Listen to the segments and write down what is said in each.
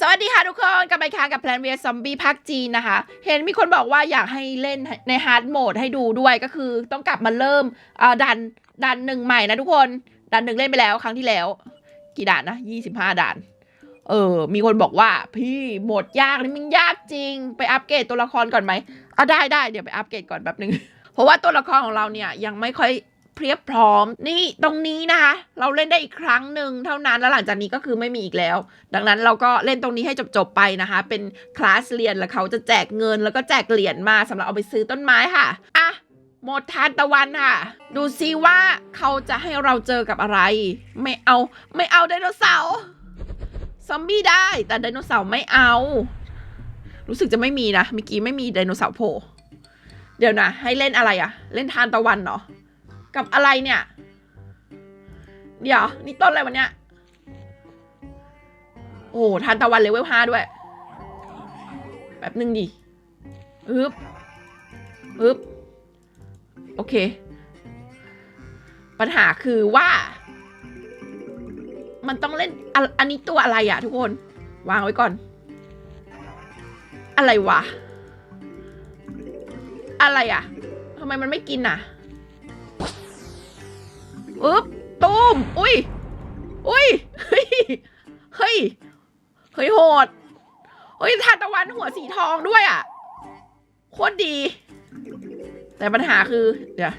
สวัสดีค่ะทุกคนกลับมาอีกครั้งกับแพลนเวียซอมบี้ภาคจีนนะคะ เห็นมีคนบอกว่าอยากให้เล่นในฮาร์ดโหมดให้ดูด้วยก็คือต้องกลับมาเริ่มเอ่อดันดันหนึ่งใหม่นะทุกคน ดันหนึ่งเล่นไปแล้วครั้งที่แล้ว กี่ด่านนะยี่สิบห้าด่าน เออ มีคนบอกว่า พี่โหมดยากนี่มันยากจริง ไปอัปเกรดตัวละครก่อนไหมอะได้ได้เดี๋ยวไปอัปเกรดก่อนแป๊บนึงเพราะว่าตัวละครของเราเนี่ยยังไม่ค่อย เพรียบพร้อม นี่ตรงนี้นะคะ เราเล่นได้อีกครั้งหนึ่งเท่านั้นแล้วหลังจากนี้ก็คือไม่มีอีกแล้ว ดังนั้นเราก็เล่นตรงนี้ให้จบๆไปนะคะ เป็นคลาสเรียนแล้วเขาจะแจกเงินแล้วก็แจกเหรียญมาสำหรับเอาไปซื้อต้นไม้ค่ะอะหมดทานตะวันค่ะ ดูซิว่าเขาจะให้เราเจอกับอะไร ไม่เอาไม่เอาไดโนเสาร์ซอมบี้ได้ แต่ไดโนเสาร์ไม่เอา รู้สึกจะไม่มีนะเมื่อกี้ไม่มีไดโนเสาร์โผล่เดี๋ยวนะ ให้เล่นอะไรอะเล่นทานตะวันเหรอ กับอะไรเนี่ย เดี๋ยว นี่ต้นอะไรวันเนี้ย โอ้โหทานตะวันเลเวลห้าด้วยแป๊บหนึ่งดิอึบอึบโอเค ปัญหาคือว่า มันต้องเล่นอ,อันนี้ตัวอะไรอะทุกคน วางไว้ก่อน อะไรวะ อะไรอะทำไมมันไม่กินอะ อึ๊บตูมอุ้ย อุ้ย เฮ้ย เฮ้ย เฮ้ยโหด เฮ้ยทานตะวันหัวสีทองด้วยอะ โคตรดี แต่ปัญหาคือ เดี๋ยว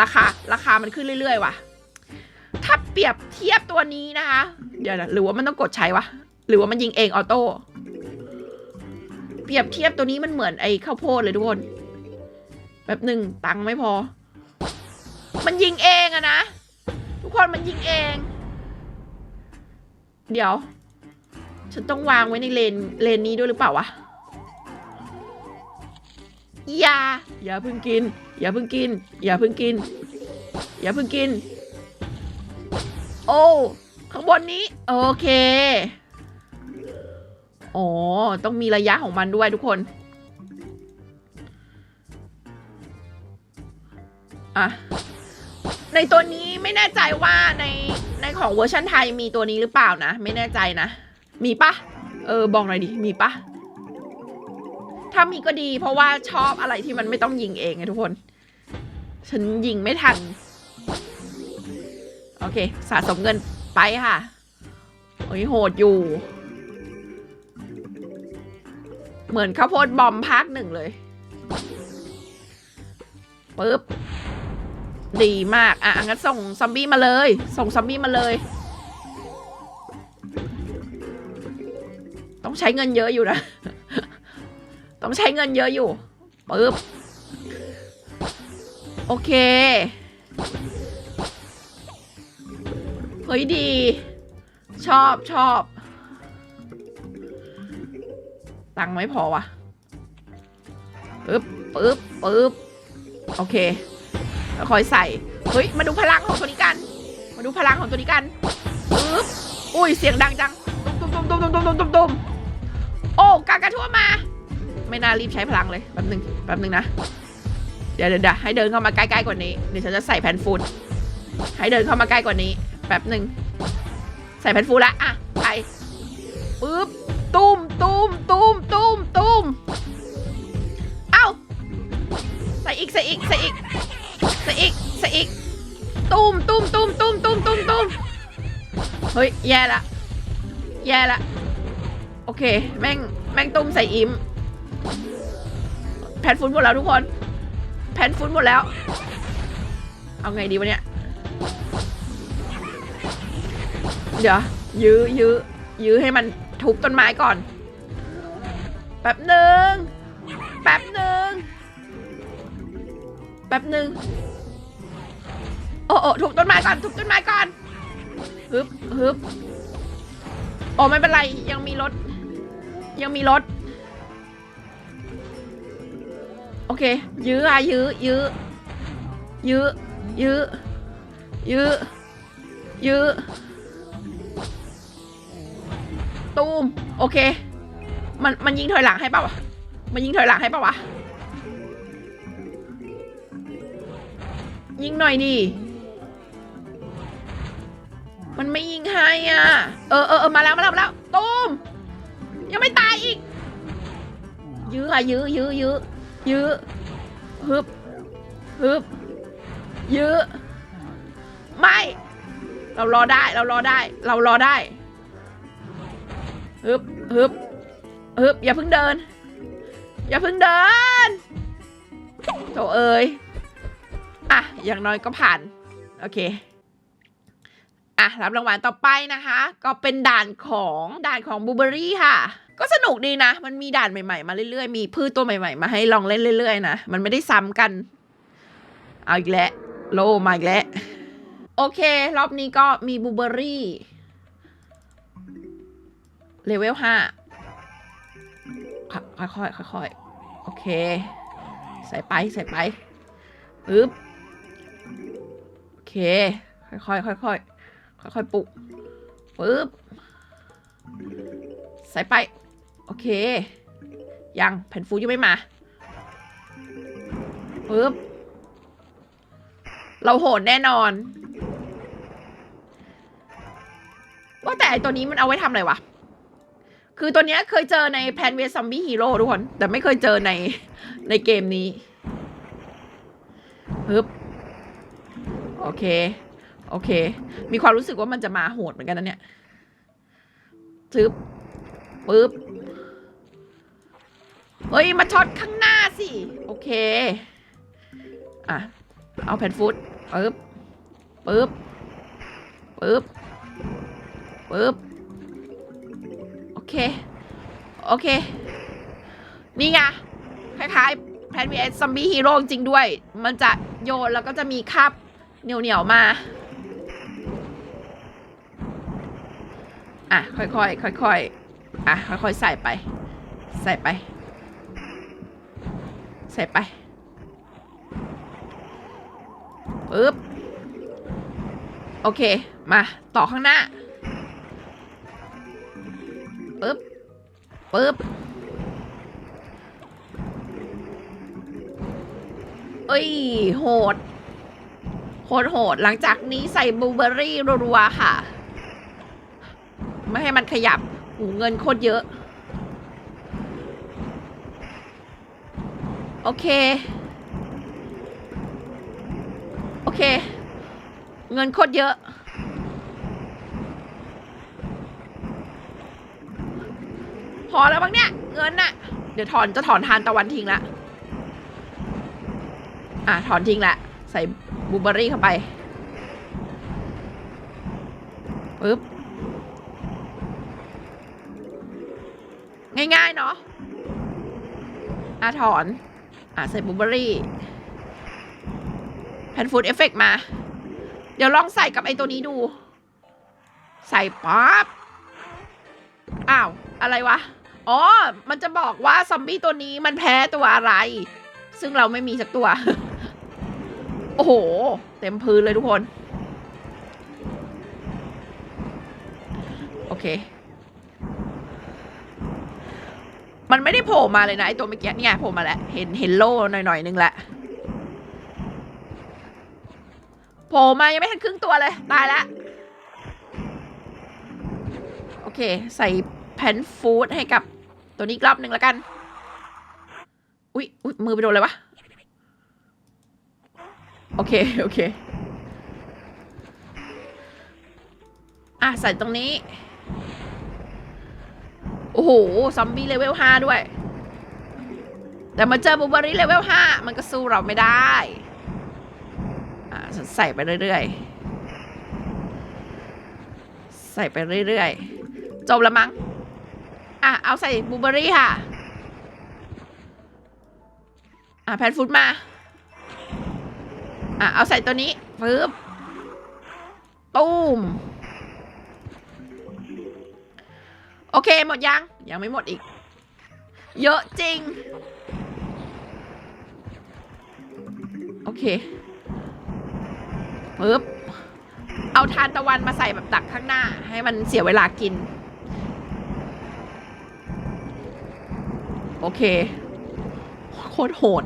ราคา ราคามันขึ้นเรื่อยๆว่ะ ถ้าเปรียบเทียบตัวนี้นะคะ เดี๋ยวนะหรือว่ามันต้องกดใช้วะ หรือว่ามันยิงเองออโต้ เปรียบเทียบตัวนี้มันเหมือนไอ้ข้าวโพดเลยทุกคน แบบหนึ่งตังค์ไม่พอ มันยิงเองอะนะ ทุกคนมันยิงเอง เดี๋ยว ฉันต้องวางไว้ในเลนเลนนี้ด้วยหรือเปล่าวะอย่าอย่าเพิ่งกิน อย่าเพิ่งกิน อย่าเพิ่งกิน อย่าเพิ่งกิน โอ้ข้างบนนี้ โอเคอ๋อต้องมีระยะของมันด้วยทุกคนอะ ในตัวนี้ไม่แน่ใจว่าในในของเวอร์ชันไทยมีตัวนี้หรือเปล่านะ ไม่แน่ใจนะ มีปะเออบอกหน่อยดิมีปะถ้ามีก็ดีเพราะว่าชอบอะไรที่มันไม่ต้องยิงเองไงทุกคน ฉันยิงไม่ทัน โอเค สะสมเงินไปค่ะโอ้ยโหดอยู่ เหมือนข้าวโพดบอมภาคหนึ่งเลยปึ๊บ ดีมาก อะ งั้นส่งซอมบี้มาเลย ส่งซอมบี้มาเลย ต้องใช้เงินเยอะอยู่นะ ต้องใช้เงินเยอะอยู่ปึ๊บ โอเค เฮ้ยดี ชอบชอบ ตังค์ไม่พอวะปึ๊บปึ๊บปึ๊บ โอเค คอยใส่เฮ้ยมาดูพลังของตัวนี้กัน มาดูพลังของตัวนี้กันปึ๊บอุ้ยเสียงดังจังตุ้มตุ้มตุ้มตุ้มตุ้มตุ้มตุ้มตุ้มโอ้กากระทั่วมา ไม่น่ารีบใช้พลังเลยแป๊บหนึ่งแป๊บหนึ่งนะเดี๋ยวเดี๋ยวให้เดินเข้ามาใกล้ๆกว่านี้เดี๋ยวฉันจะใส่แผ่นฟูดให้เดินเข้ามาใกล้กว่านี้แป๊บหนึ่งใส่แผ่นฟูละอะใส่ปึ๊บตุ้มตุ้มตุ้มตุ้มตุ้มเอ้าใส่อีกใส่อีกใส่อีก ใส่อีกใส่อีกตุ้มตุ้มตุ้มตุ้มตุ้มตุ้มตุ้มเฮ้ย แย่ละ แย่ละ โอเค แม่ง แม่งตุ้มใส่อิมแผ่นฟุ้นหมดแล้วทุกคนแผ่นฟุ้นหมดแล้ว เอาไงดีวะเนี่ย เดี๋ยว ยื้อยื้อยื้อให้มันทุบต้นไม้ก่อน แป๊บหนึ่งแป๊บหนึ่ง แป๊บหนึ่งโอ้โอ้ถูกต้นไม้ก่อนถูกต้นไม้ก่อนฮึบฮึบโอ้ไม่เป็นไรยังมีรถ ยังมีรถ โอเค ยื้ออะยื้อยื้อยื้อยื้อยื้อยื้อตูมโอเค มันมันยิงถอยหลังให้ป่าวะมันยิงถอยหลังให้ป่าวะ ยิงหน่อยดิ มันไม่ยิงให้อะ เออเออเออมาแล้วมาแล้วมาแล้วตูมยื้อค่ะยื้อยื้อยื้อยื้อฮึบฮึบยื้อไม่ เรารอได้เรารอได้ เรารอได้ฮึบฮึบฮึบอย่าเพิ่งเดิน อย่าเพิ่งเดินโถเอ้ย อะ อย่างน้อยก็ผ่าน โอเค อะ รับรางวัลต่อไปนะคะ ก็เป็นด่านของด่านของบูเบอรี่ค่ะ ก็สนุกดีนะ มันมีด่านใหม่ๆ มาเรื่อยๆ มีพืชตัวใหม่ๆ มาให้ลองเล่นเรื่อยๆ นะ มันไม่ได้ซ้ำกัน เอาอีกแล้ว โลมาอีกแล้ว โอเค รอบนี้ก็มีบูเบอรี่เลเวลห้าค่อยๆค่อยๆโอเค ใส่ไป ใส่ไปปึ๊บโอ เค ค่อยๆค่อยๆค่อยๆปลุกปึ๊บใส่ไป โอเค ยังแผ่นฟูยังไม่มาปึ๊บเราโหดแน่นอน ว่าแต่ไอตัวนี้มันเอาไว้ทำอะไรวะ คือตัวเนี้ยเคยเจอในแพนเวสซัมบี้ฮีโร่ทุกคน แต่ไม่เคยเจอในในเกมนี้ปึ๊บ อเค โอเค มีความรู้สึกว่ามันจะมาโหดเหมือนกันนะเนี่ยทึบปึ๊บเฮ้ย มาช็อตข้างหน้าสิ โอเค อะ เอาแผ่นฟุตปึ๊บปึ๊บปึ๊บปึ๊บโอเค โอเค นี่ไงคล้ายๆแพนวีเอสซัมบี้ฮีโร่จริงด้วย มันจะโยนแล้วก็จะมีคาบ เหนียวๆมาอะค่อยๆค่อยๆอะค่อยๆใส่ไป ใส่ไป ใส่ไปปึ๊บโอเค มาต่อข้างหน้าปึ๊บปึ๊บเอ้ย โหด โหดโหด หลังจากนี้ใส่บลูเบอร์รี่รัวๆค่ะ ไม่ให้มันขยับหูเงินโคตรเยอะ โอเค โอเค เงินโคตรเยอะ พอแล้วบ้างเนี่ย เงินน่ะ เดี๋ยวถอนจะถอนทานตะวันทิ้งละ อะ ถอนทิ้งละ ใส่ บูเบอร์รี่เข้าไปปึ๊บง่าย ๆ เนาะอะถอน อะใส่บูเบอร์รี่แผ่นฟูดเอฟเฟกมา เดี๋ยวลองใส่กับไอ้ตัวนี้ดู ใส่ปั๊บอ้าว อะไรวะ อ๋อ มันจะบอกว่าซอมบี้ตัวนี้มันแพ้ตัวอะไร ซึ่งเราไม่มีสักตัว โอ้โห เต็มพื้นเลยทุกคน โอเค มันไม่ได้โผล่มาเลยนะไอตัวเมื่อกี้เนี่ยโผล่มาแล้ว เห็นเห็นโล่หน่อยๆนึงแหละโผล่มายังไม่ทันครึ่งตัวเลย ตายแล้วโอเค ใส่แพนฟูดให้กับตัวนี้อีกรอบหนึ่งแล้วกัน อุ๊ยอุ๊ยมือไปโดนอะไรวะ โอเค โอเค อะ ใส่ตรงนี้ โอ้โห ซอมบี้เลเวลห้าด้วย แต่มาเจอบูเบอรี่เลเวลห้ามันก็สู้เราไม่ได้ อะใส่ไปเรื่อยๆ ใส่ไปเรื่อยๆ จบล้วมั้ง อะ เอาใส่บูเบอรี่ค่ะ อะ แพนฟูดมา อะเอาใส่ตัวนี้ปึ๊บตูมโอเคหมดยัง ยังไม่หมดอีก เยอะจริง โอเคปึ๊บเอาทานตะวันมาใส่แบบตักข้างหน้า ให้มันเสียเวลากิน โอเค โคตรโหด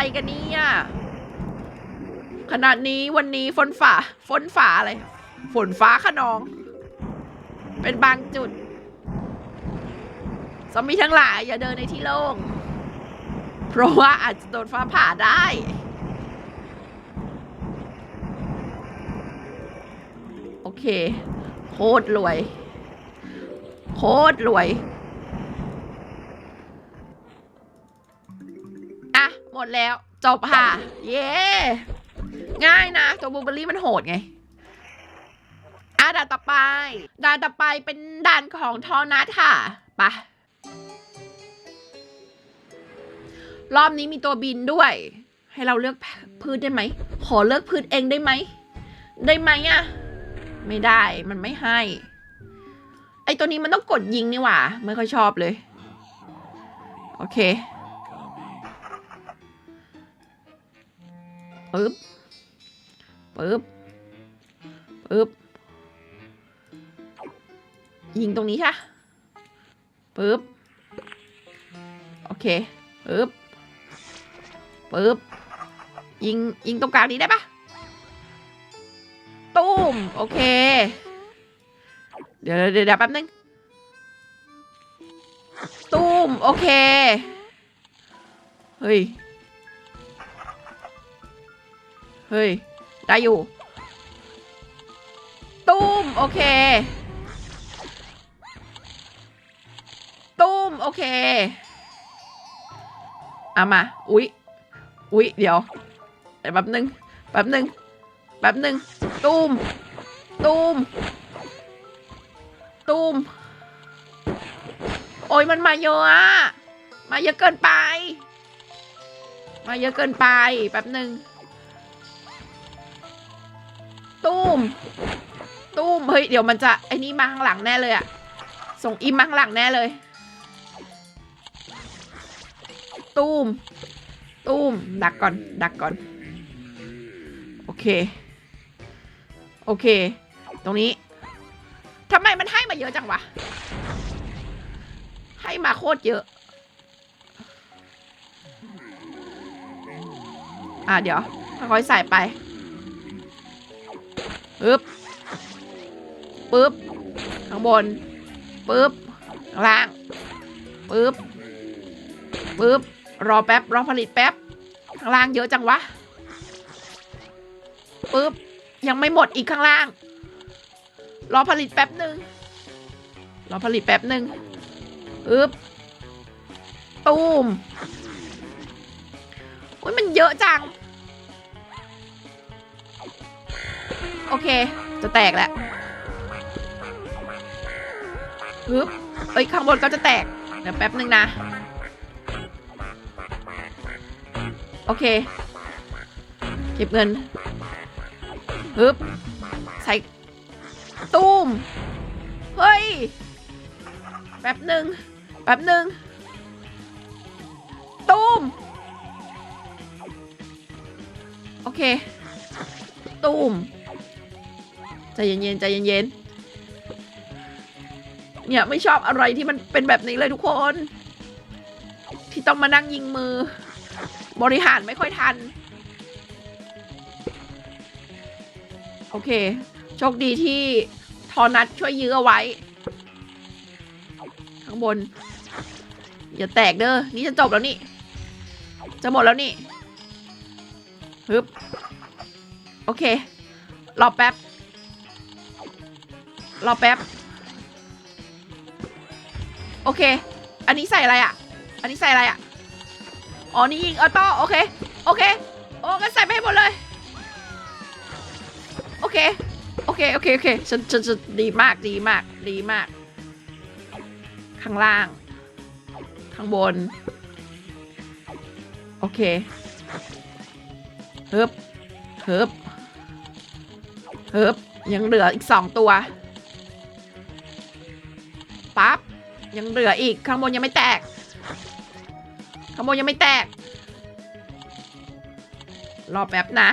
อะไรกันเนี่ยขนาดนี้วันนี้ฝนฝ่าฝนฝ่าอะไร ฝนฟ้าขนอง เป็นบางจุดซอมบี้ทั้งหลายอย่าเดินในที่โล่ง เพราะว่าอาจจะโดนฟ้าผ่าได้ โอเค โคตรรวย โคตรรวย แล้วจบค่ะ เย้ง่ายนะ ตัวบูเบอรี่มันโหดไงอะด่านต่อไป ด่านต่อไปเป็นด่านของทอนัทค่ะไปะรอบนี้มีตัวบินด้วย ให้เราเลือกพืชได้ไหม ขอเลือกพืชเองได้ไหม ได้ไหมอะไม่ได้มันไม่ให้ ไอตัวนี้มันต้องกดยิงนี่หว่า ไม่ค่อยชอบเลย โอเค ปึ๊บปึ๊บปึ๊บยิงตรงนี้ค่ะปึ๊บโอเคปึ๊บปึ๊บยิงยิงตรงกลางนี้ได้ปะตุ้มโอเค เดี๋ยวเดี๋ยวเดี๋ยวแป๊บนึงตุ้มโอเค เฮ้ย เฮ้ย ได้อยู่ ตุ้ม โอเค ตุ้ม โอเค เอามา อุ๊ย อุ๊ย เดี๋ยวแป๊บนึงแป๊บนึงแป๊บนึงตุ้ม ตุ้ม ตุ้ม โอ้ยมันมาเยอะอะมาเยอะเกินไป มาเยอะเกินไป แป๊บนึง ตุ้มตุ้ม เฮ้ย เดี๋ยวมันจะไอ้นี่มาข้างหลังแน่เลยอะส่งอิมมาข้างหลังแน่เลยตุ้มตุ้ม ดักก่อน ดักก่อน โอเค โอเค ตรงนี้ทำไมมันให้มาเยอะจังวะ ให้มาโคตรเยอะ อะเดี๋ยวค่อยใส่ไป ปึ๊บปึ๊บข้างบนปึ๊บข้างล่างปึ๊บปึ๊บรอแป๊บรอผลิตแป๊บข้างล่างเยอะจังวะปึ๊บยังไม่หมดอีกข้างล่าง รอผลิตแป๊บหนึ่งรอผลิตแป๊บหนึ่งปึ๊บตูมโอ้ยมันเยอะจัง โอเค จะแตกแล้วปึ๊บเอ้ยข้างบนก็จะแตก เดี๋ยวแป๊บหนึ่งนะ โอเค เก็บเงินฮึบใส่ตุ้ม เฮ้ย แป๊บหนึ่งแป๊บหนึ่งตุ้ม โอเค ตุ้ม เย็นๆใจเย็นๆเนี่ยไม่ชอบอะไรที่มันเป็นแบบนี้เลยทุกคน ที่ต้องมานั่งยิงมือ บริหารไม่ค่อยทัน โอเค โชคดีที่ทอนัดช่วยยื้อเอาไว้ ข้างบน อย่าแตกเด้อนี่จะจบแล้วนี่ จะหมดแล้วนี่ฮึบโอเค รอแป๊บ รอแป๊บ โอเค อันนี้ใส่อะไรอะ อันนี้ใส่อะไรอะ อ๋อ นี่ยิงออโต้โอเค โอเค โอ้ก็ใส่ไปให้หมดเลย โอเค โอเค โอเค โอเค ฉันฉันฉันดีมาก ดีมาก ดีมาก ข้างล่าง ข้างบน โอเคเฮิบเฮิบเฮิบยังเหลืออีกสองตัว ปั๊บ ยังเหลืออีก ข้างบนยังไม่แตก ข้างบนยังไม่แตก รอแป๊บนะ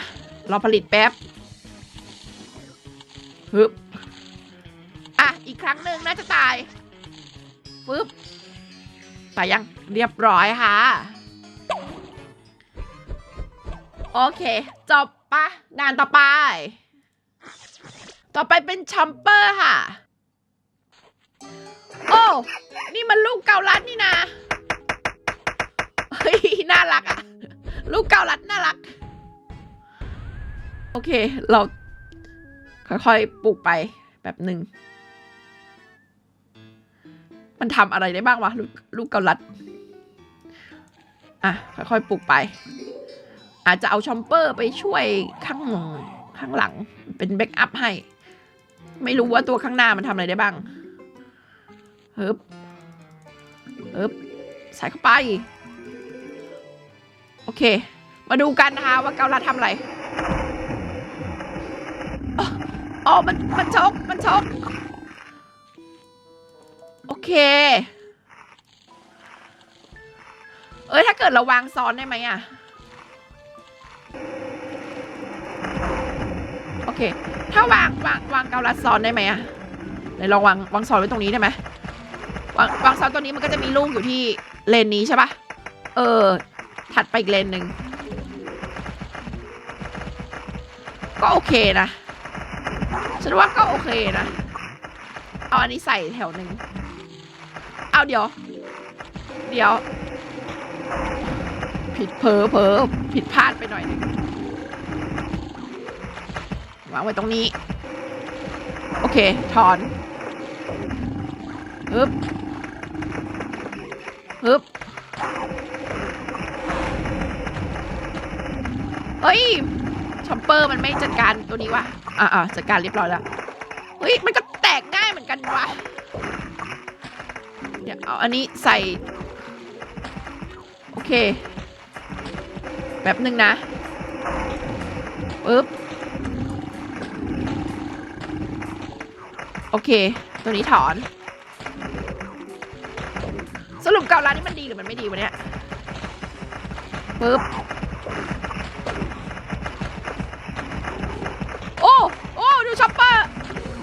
รอผลิตแป๊บฮึบอะ อีกครั้งหนึ่งน่าจะตายฟึบตายยังเรียบร้อยค่ะ โอเค จบปะด่านต่อไป ต่อไปเป็นชัมเปอร์ค่ะ นี่มันลูกเกาลัดนี่นะเฮ้ยน่ารักอะลูกเกาลัดน่ารัก โอเค เราค่อยๆปลูกไปแบบหนึ่ง มันทำอะไรได้บ้างวะลูกลูกเกาลัด อะ ค่อยๆปลูกไป อาจจะเอาชอมเปอร์ไปช่วยข้างข้างหลัง เป็นแบ็กอัพให้ ไม่รู้ว่าตัวข้างหน้ามันทำอะไรได้บ้าง เฮึบเฮึบใส่เข้าไป โอเค มาดูกันนะคะว่าเกาลัดทำอะไรอ๋ออ๋อมันมันชกมันชกโอเค เอ้ย ถ้าเกิดเราวางซ้อนได้ไหมอะ โอเค ถ้าวางวางวางเกาลัดซ้อนได้ไหมอะไหนลองวางวางซ้อนไว้ตรงนี้ได้ไหม วางวางซ้อนตัวนี้มันก็จะมีลูกอยู่ที่เลนนี้ใช่ปะเออ ถัดไปอีกเลนหนึ่งก็โอเคนะฉันว่าก็โอเคนะ เอาอันนี้ใส่แถวหนึ่งเอาเดี๋ยว เดี๋ยว ผิดเพอเพอผิดพลาดไปหน่อยนึงวางไว้ตรงนี้ โอเค ถอนฮึบ เฮ้ยชอปเปอร์มันไม่จัดการตัวนี้วะอ่าอ่าจัดการเรียบร้อยแล้ว เฮ้ย มันก็แตกง่ายเหมือนกันวะเดี๋ยวเอาอันนี้ใส่ โอเค แบบหนึ่งนะปึ๊บ โอเค ตัวนี้ถอน สรุปเกาลัดนี่มันดีหรือมันไม่ดีวะเนี่ยปึ๊บ โอ้ โอ้ ดูช็อปเปอร์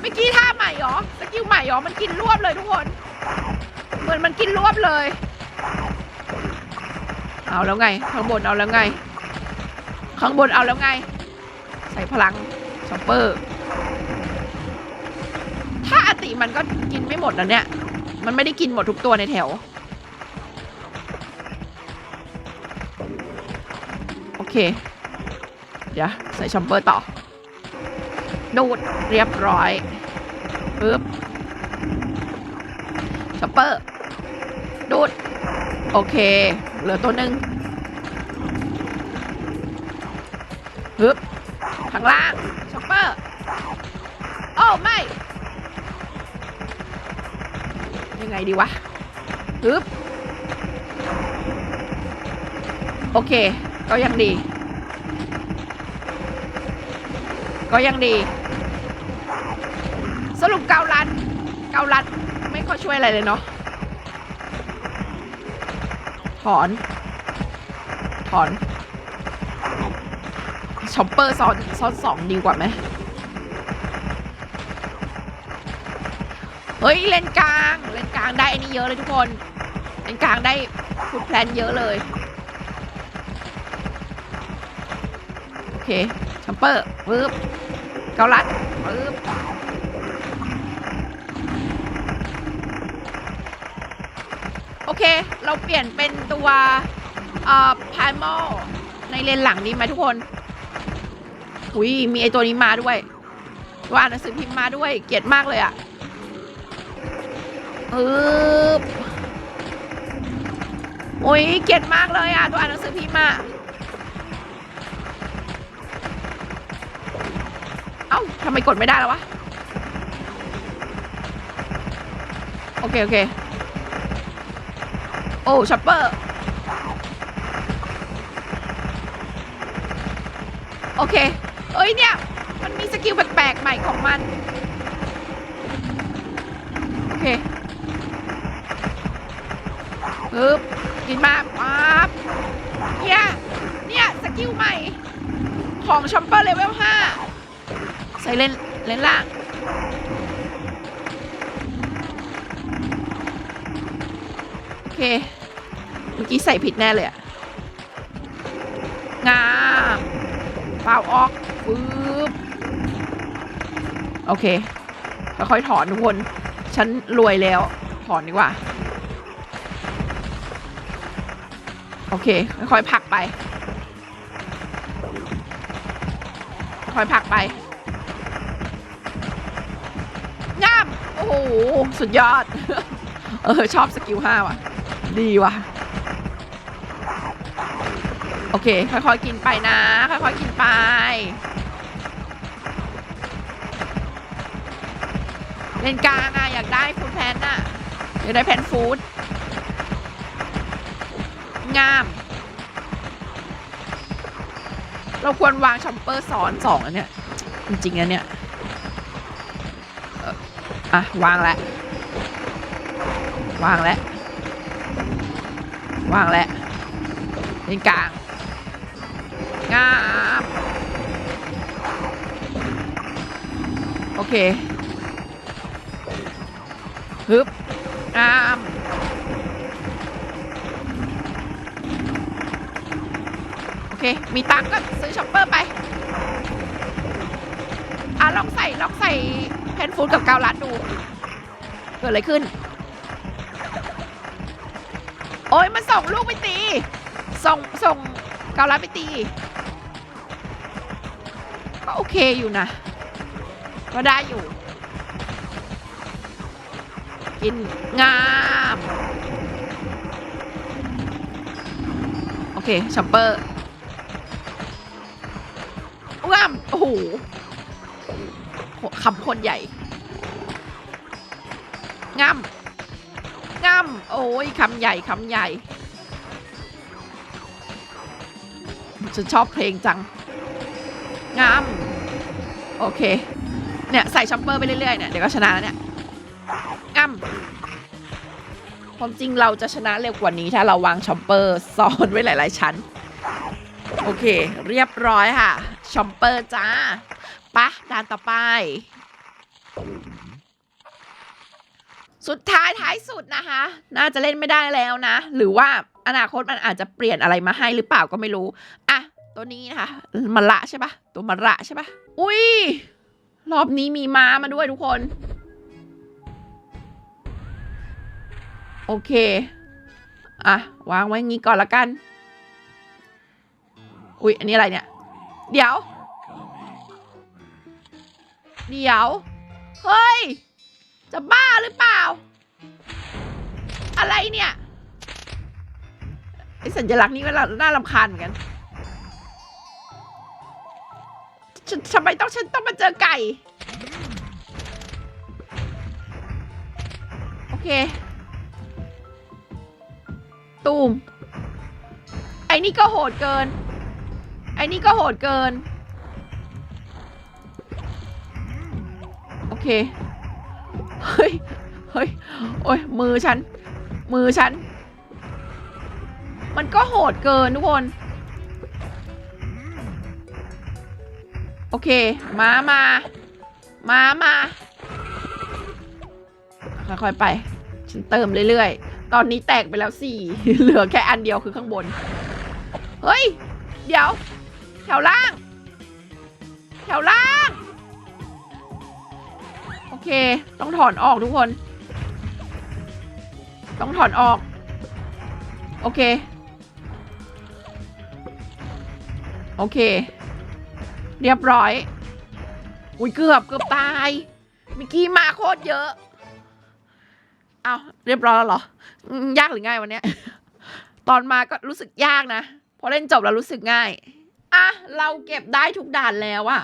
เมื่อกี้ท่าใหรอ สกิลใหม่เหรอ มันกินรวบเลยทุกคน เหมือนมันกินรวบเลย เอาแล้วไง ข้างบนเอาแล้วไง ข้างบนเอาแล้วไง ใส่พลังช็อปเปอร์ ถ้าอติมันก็กินไม่หมดนะเนี่ย มันไม่ได้กินหมดทุกตัวในแถว โอเค เดี๋ยวใส่ช็อปเปอร์ต่อดูดเรียบร้อย ปึ๊บช็อปเปอร์ดูด โอเค เหลือตัวหนึ่งฮึบข้างล่างช็อปเปอร์ โอ้ไม่ ยังไงดีวะฮึบโอเค ก็ยังดี ก็ยังดี สรุปเกาลัด เกาลัดไม่ค่ อะไรเลยเนาะ ถอน ถอน ช็อปเปอร์ซ้อนซ้อนสองดีกว่าไหม เฮ้ย เลนกลาง เลนกลางได้อันนี้เยอะเลยทุกคน เลนกลางได้ฟุตแพลนเยอะเลย โอเคช็อปเปอร์ปึ๊บเกาลัดปึ๊บ เคเราเปลี่ยนเป็นตัวเอ่อพายมอลในเลนหลังนี้ไหมทุกคน อุ้ยมีไอตัวนี้มาด้วยตัวอ่านหนังสือพิมพ์มาด้วย เกลียดมากเลยอะอึบโอ้ยเกลียดมากเลยอะตัวอ่านหนังสือพิมพ์มาเอ้าทำไมกดไม่ได้แล้ววะ โอเค โอเค โอ้ช็อปเปอร์ โอเค เอ้ยเนี่ย มันมีสกิลแปลกๆใหม่ของมัน โอเคปึ๊บกินมาปั๊บเนี่ย เนี่ย สกิลใหม่ ของช็อปเปอร์เลเวล5ใส่เล่น เล่นล่างโอเคี้ใส่ผิดแน่เลยอะงามเปล่าออกปึ๊บโอเคค่อยๆถอนทุกคน ฉันรวยแล้ว ถอนดีกว่า โอเค ค่อยๆผักไป ค่อยๆผักไปงาม โอ้โห สุดยอด เออ ชอบสกิลห้าว่ะ ดีว่ะ โอเค ค่อยๆกินไปนะ ค่อยๆกินไปเลนกลางอะอยากได้ฟูดแพนอะอยากได้แพนฟูดงาม เราควรวางชัมเปอร์ซ้อนสองอันเนี้ย จริงๆนะเนี่ยอะ วางแล้ววางแล้ววางแล้วเลนกลาง งาม โอเคฮึบงามโอเค มีตังก็ซื้อช็อปเปอร์ไป อะ ลองใส่ ลองใส่แพนฟูดกับเกาลัดดู เกิดอะไรขึ้น โอ้ยมันส่งลูกไปตี ส่งส่งเกาลัดไปตี เคอยู่นะ ก็ได้อยู่ กินงาม โอเคชัมเปอร์งาม โอ้โหคำคนใหญ่งามงามโอ้ยคำใหญ่คำใหญ่ฉันชอบเพลงจังงาม โอเค เนี่ยใส่ชัมเปอร์ไปเรื่อยๆเนี่ยเดี๋ยวก็ชนะแล้วเนี่ยงามความจริงเราจะชนะเร็วกว่านี้ถ้าเราวางชัมเปอร์ซ้อนไว้หลาย ๆ ชั้น โอเค เรียบร้อยค่ะชัมเปอร์จ้าปะด่านต่อไป สุดท้ายท้ายสุดนะคะ น่าจะเล่นไม่ได้แล้วนะ หรือว่าอนาคตมันอาจจะเปลี่ยนอะไรมาให้หรือเปล่าก็ไม่รู้ อะ ตัวนี้นะคะมะระใช่ปะตัวมะระใช่ปะอุ้ยรอบนี้มีม้ามาด้วยทุกคน โอเค อะ วางไว้งี้ก่อนละกัน อุ๊ยอันนี้อะไรเนี่ย เดี๋ยว เดี๋ยว เฮ้ย จะบ้าหรือเปล่า อะไรเนี่ย ไอสัญลักษณ์นี้เวลาน่ารำคาญเหมือนกัน ฉันทำไมต้องฉันต้องมาเจอไก่ โอเค ตูม ไอ้นี่ก็โหดเกิน ไอ้นี่ก็โหดเกิน โอเค เฮ้ย เฮ้ย โอ้ย มือฉัน มือฉัน มันก็โหดเกินทุกคน โอเคมามามามาค่อยๆไป ฉันเติมเรื่อยๆ ตอนนี้แตกไปแล้วสี่เหลือแค่อันเดียวคือข้างบน เฮ้ย เดี๋ยว แถวล่าง แถวล่าง โอเค ต้องถอนออกทุกคน ต้องถอนออก โอเค โอเค เรียบร้อย อุ้ยเกือบเกือบตายมิกกี้มาโคตรเยอะ เอาเรียบร้อยแล้วเหรอ ยากหรือง่ายวันเนี้ย ตอนมาก็รู้สึกยากนะ พอเล่นจบแล้วรู้สึกง่าย อะ เราเก็บได้ทุกด่านแล้วอะ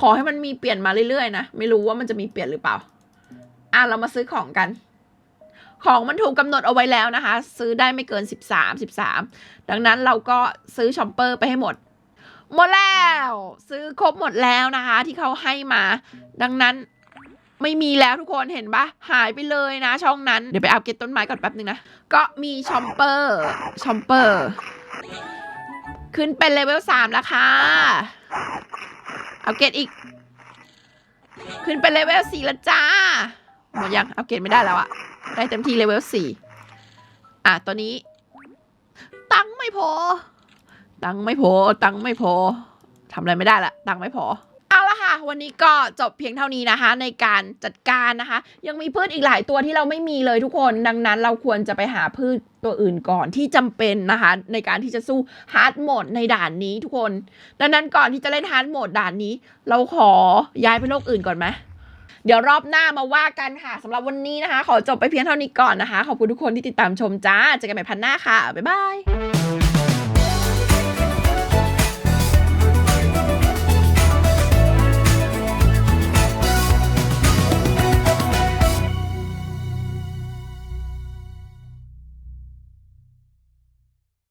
ขอให้มันมีเปลี่ยนมาเรื่อยๆนะ ไม่รู้ว่ามันจะมีเปลี่ยนหรือเปล่า อะ เรามาซื้อของกัน ของมันถูกกำหนดเอาไว้แล้วนะคะ ซื้อได้ไม่เกิน 13 13 ดังนั้นเราก็ซื้อชอมเปอร์ไปให้หมด หมดแล้ว ซื้อครบหมดแล้วนะคะ ที่เขาให้มา ดังนั้นไม่มีแล้วทุกคนเห็นปะหายไปเลยนะ ช่องนั้น เดี๋ยวไปอัปเกรดต้นไม้ก่อนแป๊บนึงนะ ก็มีชอมเปอร์ชอมเปอร์ ขึ้นเป็นเลเวลสามแล้วค่ะอัปเกรดอีก ขึ้นเป็นเลเวลสี่แล้วจ้าหมดยังอัปเกรดไม่ได้แล้วอะได้เต็มที่เลเวลสี่อะตัวนี้ ตังค์ไม่พอ ตังไม่พอ ตังไม่พอทำอะไรไม่ได้ละ ตังไม่พอเอาละค่ะ วันนี้ก็จบเพียงเท่านี้นะคะ ในการจัดการนะคะ ยังมีพืชอีกหลายตัวที่เราไม่มีเลยทุกคนดังนั้นเราควรจะไปหาพืชตัวอื่นก่อนที่จำเป็นนะคะ ในการที่จะสู้ฮาร์ดโหมดในด่านนี้ทุกคน ดังนั้นก่อนที่จะเล่นฮาร์ดโหมดด่านนี้ เราขอย้ายไปโลกอื่นก่อนไหมเดี๋ยวรอบหน้ามาว่ากันค่ะสำหรับวันนี้นะคะ ขอจบไปเพียงเท่านี้ก่อนนะคะ ขอบคุณทุกคนที่ติดตามชมจ้าเจอกันใหม่พันหน้าค่ะบ๊ายบาย